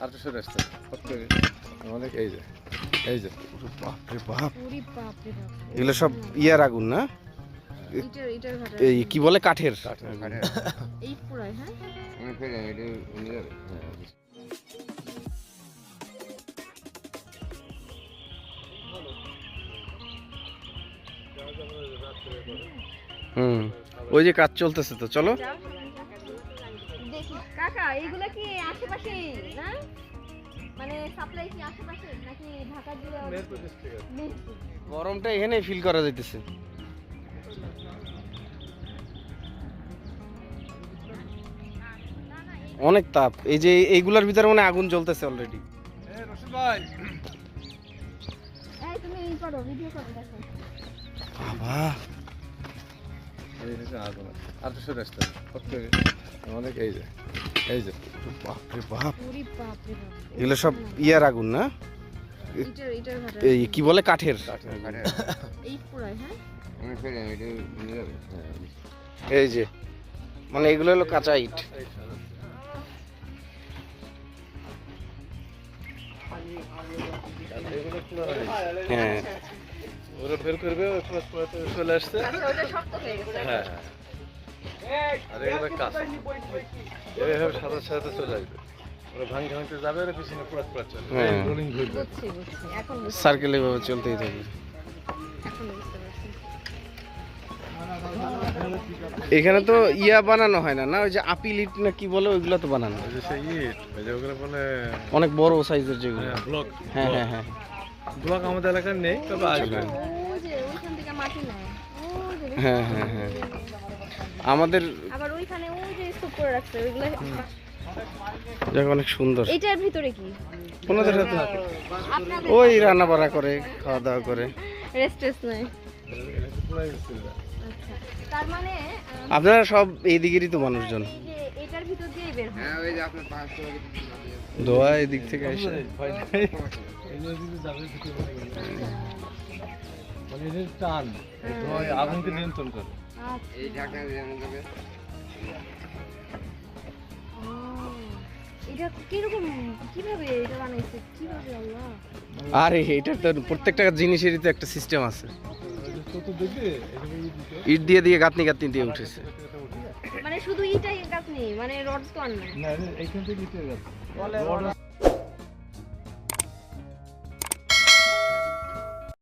আর তো সরে আসতে অনেক এই যে এই যে। ওরে বাপরে বাপ। রে এগুলো সব ইয়ার আগুন না? এই কি বলে কাঠের? এই হ্যাঁ? হুম। ওই যে কাজ চলতেছে তো চলো। দেখি কাকা এইগুলা কি আশেপাশে না? মানে সাপ্লাই কি আশেপাশে নাকি ঢাকা জুড়ে গরমটা এখানেই ফিল করা যাইতেছে। অনেক তাপ। এই যে এইগুলার ভিতরে মানে আগুন জ্বলতেছে অলরেডি ভাই। তুমি এই করো ভিডিও করো দেখো। বাবা। আর সরে আসতে অনেক এই যে এই যে বাপরে বাপ। ওরে বাপ রে বাপ। এগুলো সব ইয়ার আগুন না? এই কি বলে? কাঠের। হ্যাঁ? এই যে মানে এগুলো হলো কাঁচা ইট। হ্যাঁ। ওরা বের করবে চলে আসছে। আচ্ছা ওটা শক্ত হয়ে গেছে। হ্যাঁ হ্যাঁ। আর এগুলো কাজ এইভাবে সাথে সাথে চলে আসবে। ওরা ভাঙতে ভাঙতে যাবে আর পিছনে পুরো পুরো চলে হ্যাঁ। রোলিং ঘুরবে। বুঝছি বুঝছি। এখন সার্কেল এভাবে চলতেই থাকবে। এখন এখানে তো ইয়া বানানো হয় না না? ওই যে আপিল ইট না কি বলে ওইগুলো তো বানানো ওই যে সেই ইট ওই যে ওগুলো বলে অনেক বড় সাইজের যেগুলো। ব্লক হ্যাঁ হ্যাঁ হ্যাঁ। ব্লক আমাদের এলাকায় নেই তবে আসবে। ওই যে ওইখান থেকে মাটি নেয়। ওই যে দেখো। হ্যাঁ হ্যাঁ। হ্যাঁ আমাদের আবার ওইখানে ওই যে স্তূপ করে রাখছে ওইগুলো জায়গা অনেক সুন্দর। এইটার ভিতরে কি? ওনাদের সাথে ওই রান্না বাড়া করে খাওয়া দাওয়া করে। নেই আচ্ছা। তার মানে আপনারা সব এই দিকেরই তো মানুষজন। এই যে এটার ভিতর দিয়েই বের দোয়া এই দিক থেকে মানে টান। আগুনকে নিয়ন্ত্রণ করে। আচ্ছা। ও, এটা কীরকম কীভাবে এটা বানাইছে? কীভাবে আল্লাহ? আরে তো প্রত্যেকটা জিনিসেরই তো একটা সিস্টেম আছে। ইট দিয়ে দিয়ে গাঁথনি গাঁথনি দিয়ে উঠেছে। মানে শুধু ইটাই গাছ নেই মানে রড তো আর নাই। না এইখান থেকে ইটের গাছ